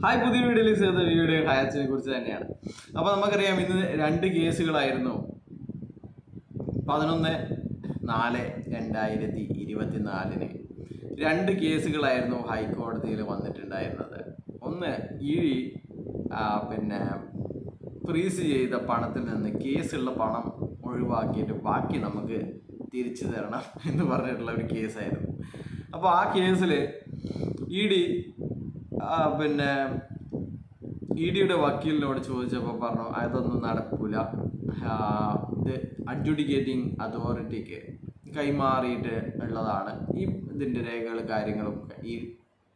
Hi പുതിയ വീഡിയോയിൽ ചെയ്ത വീഡിയോ ഹയാച്ചിനെ കുറിച്ച് തന്നെയാണ്. അപ്പോൾ നമുക്കറിയാം ഇന്ന് രണ്ട് കേസുകളായിരുന്നു. പതിനൊന്ന് നാല് രണ്ടായിരത്തി ഇരുപത്തി നാലിന് രണ്ട് കേസുകളായിരുന്നു ഹൈക്കോടതിയിൽ വന്നിട്ടുണ്ടായിരുന്നത്. ഒന്ന് ഈ പിന്നെ ഫ്രീസ് ചെയ്ത പണത്തിൽ നിന്ന് കേസുള്ള പണം ഒഴിവാക്കിയിട്ട് ബാക്കി നമുക്ക് തിരിച്ചു തരണം എന്ന് പറഞ്ഞിട്ടുള്ള ഒരു കേസായിരുന്നു. അപ്പോൾ ആ കേസിൽ ഇ ഡി പിന്നെ ഇ ഡിയുടെ വക്കീലിനോട് ചോദിച്ചപ്പോൾ പറഞ്ഞു അതൊന്നും നടക്കൂല. ഇത് അഡ്ജുഡിക്കേറ്റിംഗ് അതോറിറ്റിക്ക് കൈമാറിയിട്ട് ഉള്ളതാണ്. ഈ ഇതിന്റെ രേഖകൾ കാര്യങ്ങളും ഈ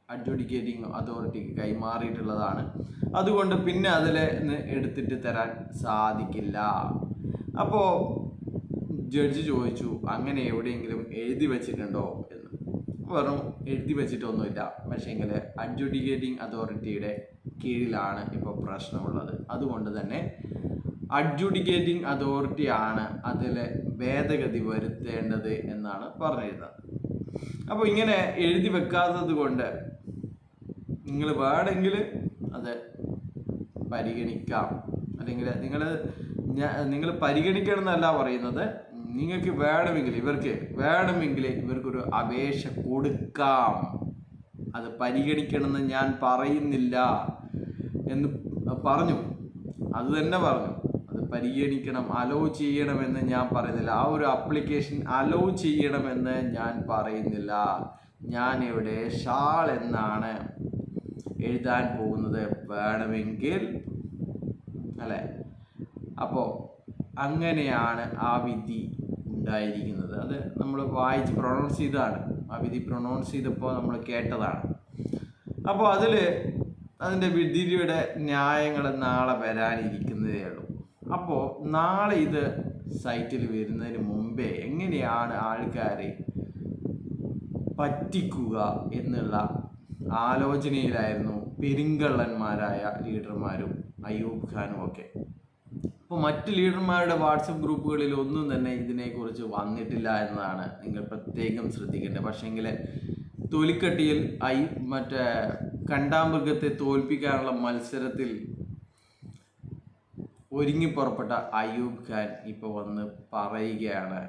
അഡ്ജുഡിക്കേറ്റിംഗ് അതോറിറ്റിക്ക് കൈമാറിയിട്ടുള്ളതാണ്. അതുകൊണ്ട് പിന്നെ അതിൽ എടുത്തിട്ട് തരാൻ സാധിക്കില്ല. അപ്പോൾ ജഡ്ജ് ചോദിച്ചു അങ്ങനെ എവിടെയെങ്കിലും എഴുതി വച്ചിട്ടുണ്ടോ? വെറും എഴുതി വെച്ചിട്ടൊന്നുമില്ല. പക്ഷേങ്കിൽ അഡ്ജുഡിക്കേറ്റിംഗ് അതോറിറ്റിയുടെ കീഴിലാണ് ഇപ്പോൾ പ്രശ്നമുള്ളത്. അതുകൊണ്ട് തന്നെ അഡ്ജുഡിക്കേറ്റിംഗ് അതോറിറ്റി ആണ് അതിൽ ഭേദഗതി വരുത്തേണ്ടത് എന്നാണ് പറഞ്ഞിരുന്നത്. അപ്പോൾ ഇങ്ങനെ എഴുതി വെക്കാത്തത് കൊണ്ട് നിങ്ങൾ വേണമെങ്കിൽ അത് പരിഗണിക്കാം. അല്ലെങ്കിൽ നിങ്ങൾ നിങ്ങൾ പരിഗണിക്കണം എന്നല്ല പറയുന്നത്. നിങ്ങൾക്ക് വേണമെങ്കിൽ ഇവർക്ക് വേണമെങ്കിൽ ഇവർക്കൊരു അപേക്ഷ കൊടുക്കാം. അത് പരിഗണിക്കണമെന്ന് ഞാൻ പറയുന്നില്ല എന്ന് പറഞ്ഞു. അത് തന്നെ പറഞ്ഞു. അത് പരിഗണിക്കണം അലോ ചെയ്യണമെന്ന് ഞാൻ പറയുന്നില്ല. ആ ഒരു അപ്ലിക്കേഷൻ അലോ ചെയ്യണമെന്ന് ഞാൻ പറയുന്നില്ല. ഞാൻ ഇവിടെ ഷാൾ എന്നാണ് എഴുതാൻ പോകുന്നത്. വേണമെങ്കിൽ അല്ലേ? അപ്പോൾ അങ്ങനെയാണ് ആ വിധി. ഉണ്ടായിരിക്കുന്നത്. അത് നമ്മൾ വായിച്ച് പ്രൊണൗൺസ് ചെയ്തതാണ്. ആ വിധി പ്രൊണൗൺസ് ചെയ്തപ്പോൾ നമ്മൾ കേട്ടതാണ്. അപ്പോൾ അതിൽ അതിന്റെ വിധിയുടെ ന്യായങ്ങൾ നാളെ വരാനിരിക്കുന്നതേ ഉള്ളൂ. അപ്പോൾ നാളെ ഇത് സൈറ്റിൽ വരുന്നതിന് മുമ്പേ എങ്ങനെയാണ് ആൾക്കാരെ പറ്റിക്കുക എന്നുള്ള ആലോചനയിലായിരുന്നു പെരിങ്കള്ളന്മാരായ ലീഡർമാരും അയ്യൂബ് ഖാനും ഒക്കെ. അപ്പോൾ മറ്റ് ലീഡർമാരുടെ വാട്സപ്പ് ഗ്രൂപ്പുകളിൽ ഒന്നും തന്നെ ഇതിനെക്കുറിച്ച് വന്നിട്ടില്ല എന്നതാണ് നിങ്ങൾ പ്രത്യേകം ശ്രദ്ധിക്കേണ്ടത്. പക്ഷേങ്കിൽ തൊലിക്കട്ടിയിൽ ഐ മറ്റേ കണ്ടാമൃഗത്തെ തോൽപ്പിക്കാനുള്ള മത്സരത്തിൽ ഒരുങ്ങി പുറപ്പെട്ട അയ്യൂബ് ഖാൻ ഇപ്പോൾ വന്ന് പറയുകയാണ്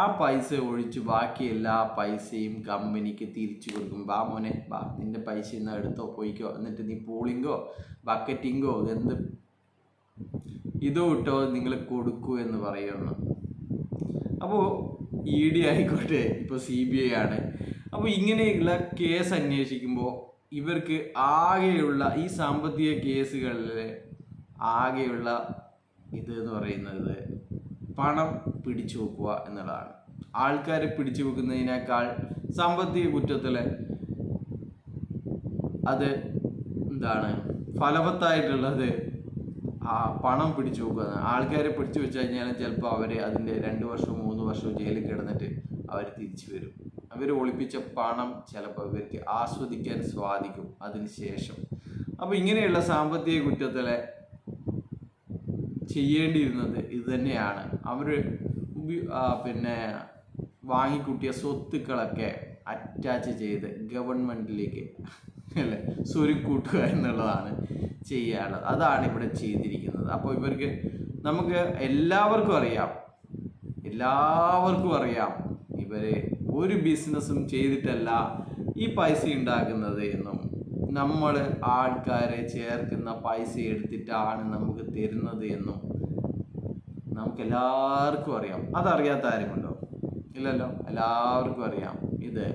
ആ പൈസ ഒഴിച്ച് ബാക്കി എല്ലാ പൈസയും കമ്പനിക്ക് തിരിച്ചു കൊടുക്കും. ബാ മോനെ ബാ നിന്റെ പൈസ ഇന്ന് എടുത്തോ പോയിക്കോ. എന്നിട്ട് നീ പൂളിങ്കോ ബക്കറ്റിങ്കോ എന്ത് ഇതോ ഇട്ടോ നിങ്ങൾ കൊടുക്കൂ എന്ന് പറയുന്നു. അപ്പോൾ ഇ ഡി ആയിക്കോട്ടെ ഇപ്പോൾ സി ബി ഐ ആണ്. അപ്പോൾ ഇങ്ങനെയുള്ള കേസ് അന്വേഷിക്കുമ്പോൾ ഇവർക്ക് ആകെയുള്ള ഈ സാമ്പത്തിക കേസുകളിൽ ആകെയുള്ള ഇത് എന്ന് പറയുന്നത് പണം പിടിച്ചു വെക്കുക എന്നുള്ളതാണ്. ആൾക്കാരെ പിടിച്ചു വെക്കുന്നതിനേക്കാൾ സാമ്പത്തിക കുറ്റത്തിൽ അത് എന്താണ് ഫലവത്തായിട്ടുള്ളത് ആ പണം പിടിച്ചു വെക്കുക. ആൾക്കാരെ പിടിച്ചു വെച്ച് കഴിഞ്ഞാൽ ചിലപ്പോൾ അവർ അതിന്റെ രണ്ട് വർഷവും മൂന്ന് വർഷവും ജയിലിൽ കിടന്നിട്ട് അവർ തിരിച്ചു വരും. അവർ ഒളിപ്പിച്ച പണം ചിലപ്പോൾ ഇവർക്ക് ആസ്വദിക്കാൻ സ്വാധിക്കും അതിന് ശേഷം. അപ്പോൾ ഇങ്ങനെയുള്ള സാമ്പത്തിക കുറ്റത്തിലെ ചെയ്യേണ്ടിയിരുന്നത് ഇത് തന്നെയാണ്. അവർ പിന്നെ വാങ്ങിക്കൂട്ടിയ സ്വത്തുക്കളൊക്കെ അറ്റാച്ച് ചെയ്ത് ഗവൺമെന്റിലേക്ക് അല്ലേ? സ്വരുക്കൂട്ടുക എന്നുള്ളതാണ് ചെയ്യാനുള്ളത്. അതാണ് ഇവിടെ ചെയ്തിരിക്കുന്നത്. അപ്പോൾ ഇവർക്ക് നമുക്ക് എല്ലാവർക്കും അറിയാം. എല്ലാവർക്കും അറിയാം ഇവർ ഒരു ബിസിനസ്സും ചെയ്തിട്ടല്ല ഈ പൈസ ഉണ്ടാക്കുന്നത് എന്നും നമ്മൾ ആൾക്കാരെ ചേർക്കുന്ന പൈസ എടുത്തിട്ടാണ് നമുക്ക് തരുന്നത് എന്നും നമുക്ക് എല്ലാവർക്കും അറിയാം. അതറിയാത്ത ആരുമുണ്ടോ? ഇല്ലല്ലോ? എല്ലാവർക്കും അറിയാം. ഇത്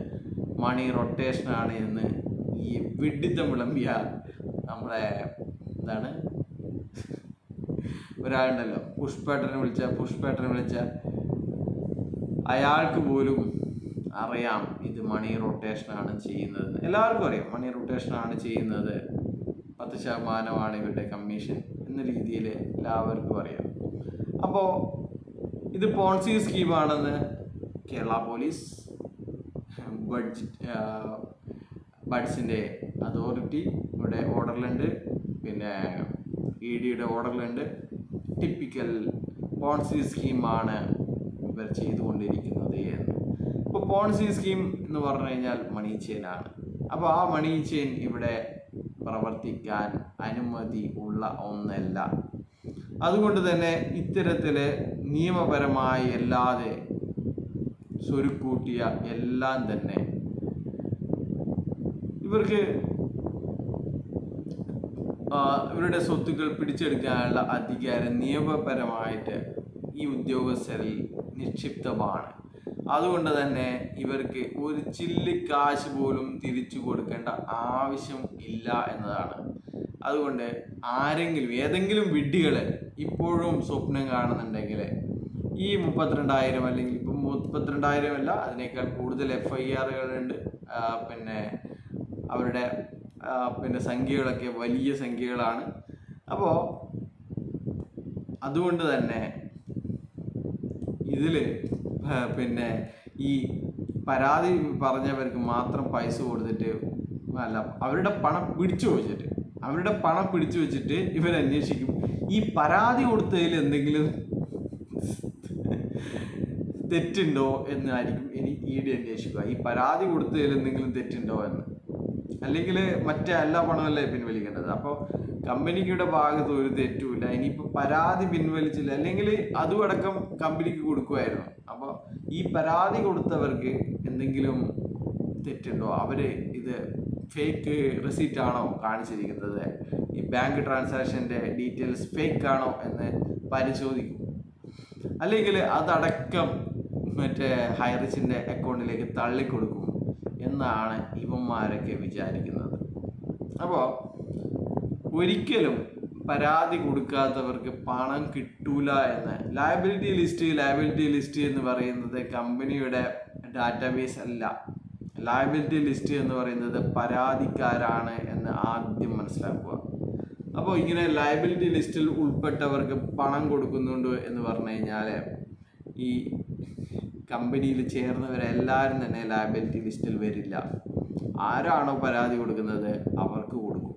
മണി റൊട്ടേഷനാണ് എന്ന് ഈ വിഡിത്തം വിളമ്പിയ നമ്മളെ എന്താണ്? ഒരാളുണ്ടല്ലോ. പുഷ്പേട്ടനെ വിളിച്ച പുഷ്പേട്ടനെ വിളിച്ച. അയാൾക്ക് പോലും അറിയാം ഇത് മണി റൊട്ടേഷനാണ് ചെയ്യുന്നത്. എല്ലാവർക്കും അറിയാം മണി റൊട്ടേഷനാണ് ചെയ്യുന്നത്. പത്ത് ശതമാനമാണ് ഇവരുടെ കമ്മീഷൻ എന്ന രീതിയിൽ എല്ലാവർക്കും അറിയാം. അപ്പോൾ ഇത് പോൺസി സ്കീമാണെന്ന് കേരള പോലീസ് ബഡ്ജറ്റ് ബഡ്സിന്റെ അതോറിറ്റി ഇവിടെ ഓർഡറിലുണ്ട്. പിന്നെ ഇ ഡിയുടെ ഓർഡറിലുണ്ട്. ടിപ്പിക്കൽ പോൺസി സ്കീമാണ് ഇവർ ചെയ്തുകൊണ്ടിരിക്കുന്നത് എന്ന്. ഇപ്പോൾ പോൺസി സ്കീം എന്ന് പറഞ്ഞു കഴിഞ്ഞാൽ മണി ചെയിനാണ് അപ്പോൾ ആ മണി ചെയിൻ ഇവിടെ പ്രവർത്തിക്കാൻ അനുമതി ഉള്ള ഒന്നല്ല. അതുകൊണ്ട് തന്നെ ഇത്തരത്തിൽ നിയമപരമായി അല്ലാതെ സ്വരുക്കൂട്ടിയ എല്ലാം തന്നെ ഇവർക്ക് ഇവരുടെ സ്വത്തുക്കൾ പിടിച്ചെടുക്കാനുള്ള അധികാരം നിയമപരമായിട്ട് ഈ ഉദ്യോഗസ്ഥരിൽ നിക്ഷിപ്തമാണ്. അതുകൊണ്ട് തന്നെ ഇവർക്ക് ഒരു ചില്ലി കാശ് പോലും തിരിച്ചു കൊടുക്കേണ്ട ആവശ്യം ഇല്ല എന്നതാണ്. അതുകൊണ്ട് ആരെങ്കിലും ഏതെങ്കിലും വിഡ്ഢികൾ ഇപ്പോഴും സ്വപ്നം കാണുന്നുണ്ടെങ്കിൽ ഈ മുപ്പത്തിരണ്ടായിരം അല്ലെങ്കിൽ ഇപ്പം മുപ്പത്തിരണ്ടായിരം അല്ല അതിനേക്കാൾ കൂടുതൽ എഫ് ഐ ആറുകളുണ്ട് പിന്നെ അവരുടെ പിന്നെ സംഖ്യകളൊക്കെ വലിയ സംഖ്യകളാണ്. അപ്പോൾ അതുകൊണ്ട് തന്നെ ഇതിൽ പിന്നെ ഈ പരാതി പറഞ്ഞവർക്ക് മാത്രം പൈസ കൊടുത്തിട്ട് അല്ല അവരുടെ പണം പിടിച്ചു വെച്ചിട്ട് അവരുടെ പണം പിടിച്ചു വെച്ചിട്ട് ഇവർ അന്വേഷിക്കും. ഈ പരാതി കൊടുത്തതിൽ എന്തെങ്കിലും തെറ്റുണ്ടോ എന്നായിരിക്കും ഇനി ഇ ഡി അന്വേഷിക്കുക. ഈ പരാതി കൊടുത്തതിൽ എന്തെങ്കിലും തെറ്റുണ്ടോ എന്ന്. അല്ലെങ്കിൽ മറ്റേ എല്ലാ പണമല്ലേ പിൻവലിക്കേണ്ടത്? അപ്പോൾ കമ്പനിയുടെ ഭാഗത്ത് ഒരു തെറ്റുമില്ല. ഇനിയിപ്പോൾ പരാതി പിൻവലിച്ചില്ല. അല്ലെങ്കിൽ അതും അടക്കം കമ്പനിക്ക് കൊടുക്കുമായിരുന്നു അപ്പോൾ ഈ പരാതി കൊടുത്തവർക്ക് എന്തെങ്കിലും തെറ്റുണ്ടോ? അവർ ഇത് ഫേക്ക് റെസീറ്റ് ആണോ കാണിച്ചിരിക്കുന്നത്? ഈ ബാങ്ക് ട്രാൻസാക്ഷന്റെ ഡീറ്റെയിൽസ് ഫേക്ക് ആണോ എന്ന് പരിശോധിക്കും. അല്ലെങ്കിൽ അതടക്കം മറ്റേ ഹൈറിച്ചിന്റെ അക്കൗണ്ടിലേക്ക് തള്ളിക്കൊടുക്കും. എന്നാണ് ഇവന്മാരൊക്കെ വിചാരിക്കുന്നത്. അപ്പോൾ ഒരിക്കലും പരാതി കൊടുക്കാത്തവർക്ക് പണം കിട്ടൂല എന്ന് ലയബിലിറ്റി ലിസ്റ്റ് ലയബിലിറ്റി ലിസ്റ്റ് എന്ന് പറയുന്നത് കമ്പനിയുടെ ഡാറ്റാബേസ് അല്ല. ലയബിലിറ്റി ലിസ്റ്റ് എന്ന് പറയുന്നത് പരാതിക്കാരാണ് എന്ന് ആദ്യം മനസ്സിലാക്കുക. അപ്പോൾ ഇങ്ങനെ ലയബിലിറ്റി ലിസ്റ്റിൽ ഉൾപ്പെട്ടവർക്ക് പണം കൊടുക്കുന്നുണ്ട് എന്ന് പറഞ്ഞു കഴിഞ്ഞാൽ ഈ കമ്പനിയിൽ ചേർന്നവരെല്ലാവരും തന്നെ ലയബിലിറ്റി ലിസ്റ്റിൽ വരില്ല. ആരാണോ പരാതി കൊടുക്കുന്നത് അവർക്ക് കൊടുക്കും.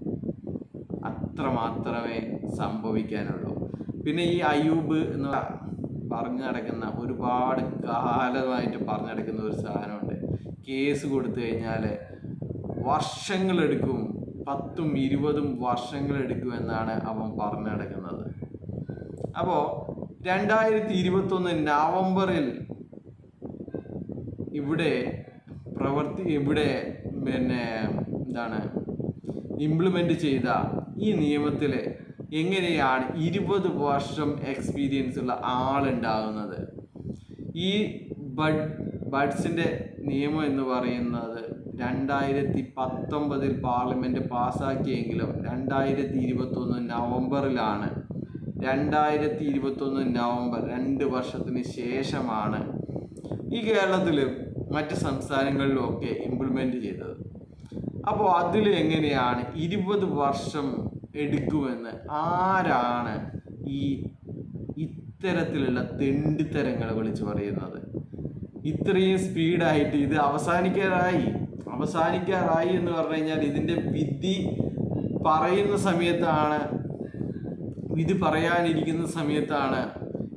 അത്ര മാത്രമേ സംഭവിക്കാനുള്ളൂ. പിന്നെ ഈ അയൂബ് എന്ന് പറഞ്ഞു നടക്കുന്ന ഒരുപാട് കാലമായിട്ട് പറഞ്ഞു നടക്കുന്ന ഒരു സാധനമുണ്ട്. കേസ് കൊടുത്തു കഴിഞ്ഞാൽ വർഷങ്ങളെടുക്കും പത്തും ഇരുപതും വർഷങ്ങളെടുക്കും എന്നാണ് അവൻ പറഞ്ഞു നടക്കുന്നത്. അപ്പോൾ രണ്ടായിരത്തി ഇരുപത്തൊന്ന് നവംബറിൽ ഇവിടെ പ്രവർത്തി ഇവിടെ പിന്നെ എന്താണ് ഇംപ്ലിമെന്റ് ചെയ്ത ഈ നിയമത്തിൽ എങ്ങനെയാണ് ഇരുപത് വർഷം എക്സ്പീരിയൻസ് ഉള്ള ആളുണ്ടാകുന്നത്? ഈ ബഡ് ബഡ്സിന്റെ നിയമം എന്ന് പറയുന്നത് രണ്ടായിരത്തി പത്തൊമ്പതിൽ പാർലമെന്റ് പാസ്സാക്കിയെങ്കിലും രണ്ടായിരത്തി ഇരുപത്തൊന്ന് നവംബറിലാണ്. രണ്ടായിരത്തി ഇരുപത്തൊന്ന് നവംബർ രണ്ട് വർഷത്തിന് ശേഷമാണ് ഈ കേരളത്തിലും മറ്റ് സംസ്ഥാനങ്ങളിലും ഒക്കെ ഇംപ്ലിമെന്റ് ചെയ്തത്. അപ്പോൾ അതിൽ എങ്ങനെയാണ് ഇരുപത് വർഷം എടുക്കുമെന്ന് ആരാണ് ഈ ഇത്തരത്തിലുള്ള തെണ്ടിത്തരങ്ങൾ വിളിച്ചു പറയുന്നത്? ഇത്രയും സ്പീഡായിട്ട് ഇത് അവസാനിക്കാറായി. അവസാനിക്കാറായി എന്ന് പറഞ്ഞു കഴിഞ്ഞാൽ ഇതിന്റെ വിധി പറയുന്ന സമയത്താണ് വിധി പറയാനിരിക്കുന്ന സമയത്താണ്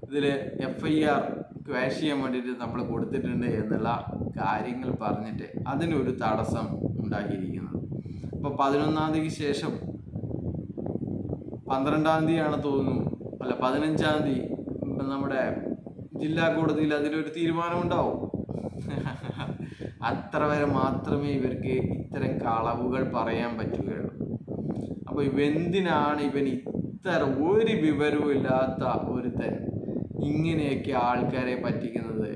ഇതിൽ എഫ് ഐ ആർ ക്വാഷ് ചെയ്യാൻ വേണ്ടിയിട്ട് നമ്മൾ കൊടുത്തിട്ടുണ്ട് എന്നുള്ള കാര്യങ്ങൾ പറഞ്ഞിട്ട് അതിനൊരു തടസ്സം ഉണ്ടാക്കിയിരിക്കുന്നത്. അപ്പോൾ പതിനൊന്നാം തീയതിക്ക് ശേഷം പന്ത്രണ്ടാം തീയതിയാണ് തോന്നുന്നു. അല്ല പതിനഞ്ചാം തീയതി. നമ്മുടെ ജില്ലാ കോടതിയിൽ അതിലൊരു തീരുമാനമുണ്ടാവും. അത്ര വരെ മാത്രമേ ഇവർക്ക് ഇത്തരം കളവുകൾ പറയാൻ പറ്റുകയുള്ളൂ. അപ്പോൾ ഇവ എന്തിനാണ് ഇവൻ ഇത്ര ഒരു വിവരവും ഇല്ലാത്ത ഒരുത്തൻ ഇങ്ങനെയൊക്കെ ആൾക്കാരെ പറ്റിക്കുന്നത്.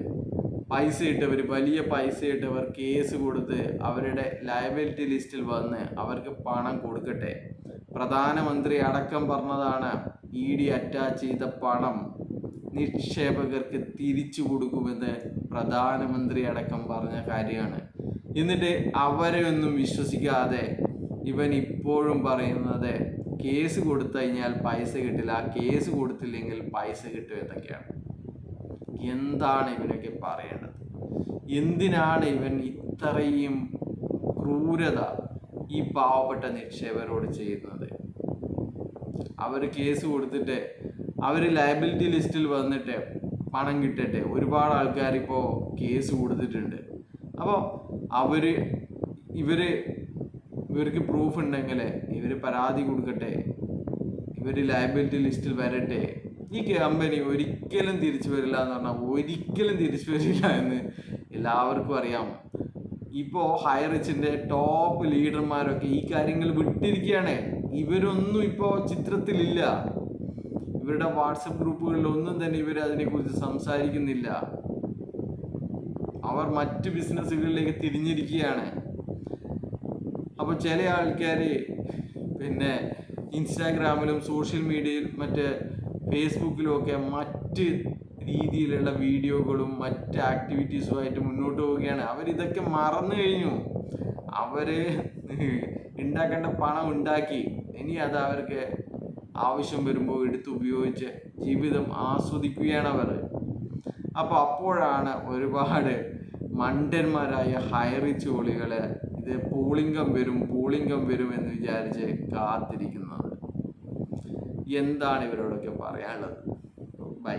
പൈസ ഇട്ടവർ വലിയ പൈസ ഇട്ടവർ കേസ് കൊടുത്ത് അവരുടെ ലയബിലിറ്റി ലിസ്റ്റിൽ വന്ന് അവർക്ക് പണം കൊടുക്കട്ടെ. പ്രധാനമന്ത്രി അടക്കം പറഞ്ഞതാണ് ഇ ഡി അറ്റാച്ച് ചെയ്ത പണം നിക്ഷേപകർക്ക് തിരിച്ചു കൊടുക്കുമെന്ന് പ്രധാനമന്ത്രി അടക്കം പറഞ്ഞ കാര്യമാണ്. എന്നിട്ട് അവരെ ഒന്നും വിശ്വസിക്കാതെ ഇവൻ ഇപ്പോഴും പറയുന്നത് കേസ് കൊടുത്തു കഴിഞ്ഞാൽ പൈസ കിട്ടില്ല. കേസ് കൊടുത്തില്ലെങ്കിൽ പൈസ കിട്ടും എന്നൊക്കെയാണ്. എന്താണ് ഇവനൊക്കെ പറയേണ്ടത്? എന്തിനാണ് ഇവൻ ഇത്രയും ക്രൂരത ഈ പാവപ്പെട്ട നിക്ഷേപകരോട് ചെയ്യുന്നത്? അവർ കേസ് കൊടുത്തിട്ട് അവർ ലയബിലിറ്റി ലിസ്റ്റിൽ വന്നിട്ട് പണം കിട്ടട്ടെ ഒരുപാട് ആൾക്കാർ ഇപ്പോൾ കേസ് കൊടുത്തിട്ടുണ്ട്. അപ്പോൾ അവർ ഇവർ ഇവർക്ക് പ്രൂഫ് ഉണ്ടെങ്കിൽ ഇവർ പരാതി കൊടുക്കട്ടെ. ഇവർ ലയബിലിറ്റി ലിസ്റ്റിൽ വരട്ടെ. ഈ കമ്പനി ഒരിക്കലും തിരിച്ചു വരില്ല എന്ന് പറഞ്ഞാൽ ഒരിക്കലും തിരിച്ചു വരില്ല എന്ന് എല്ലാവർക്കും അറിയാം. ഇപ്പോൾ ഹൈറിച്ചിന്റെ ടോപ്പ് ലീഡർമാരൊക്കെ ഈ കാര്യങ്ങൾ വിട്ടിരിക്കുകയാണ് ഇവരൊന്നും ഇപ്പോൾ ചിത്രത്തിലില്ല. ഇവരുടെ വാട്സപ്പ് ഗ്രൂപ്പുകളിലൊന്നും തന്നെ ഇവർ അതിനെക്കുറിച്ച് സംസാരിക്കുന്നില്ല. അവർ മറ്റ് ബിസിനസ്സുകളിലേക്ക് തിരിഞ്ഞിരിക്കുകയാണ്. അപ്പോൾ ചില ആൾക്കാർ പിന്നെ ഇൻസ്റ്റാഗ്രാമിലും സോഷ്യൽ മീഡിയയിലും മറ്റേ ഫേസ്ബുക്കിലും ഒക്കെ മറ്റ് രീതിയിലുള്ള വീഡിയോകളും മറ്റ് ആക്ടിവിറ്റീസുമായിട്ട് മുന്നോട്ട് പോവുകയാണ്. അവരിതൊക്കെ മറന്നു കഴിഞ്ഞു. അവർ ഉണ്ടാക്കേണ്ട പണം ഉണ്ടാക്കി. ഇനി അത് അവർക്ക് ആവശ്യം വരുമ്പോൾ എടുത്ത് ഉപയോഗിച്ച് ജീവിതം ആസ്വദിക്കുകയാണ് അവർ. അപ്പോൾ അപ്പോഴാണ് ഒരുപാട് മണ്ടന്മാരായ ഹൈറിച്ച് ഒളികൾ ഇത് പൂളിംഗം വരും പൂളിംഗം വരും എന്ന് വിചാരിച്ച് കാത്തിരിക്കുന്നത്. എന്താണ് ഇവരോടൊക്കെ പറയാനുള്ളത്? ബൈ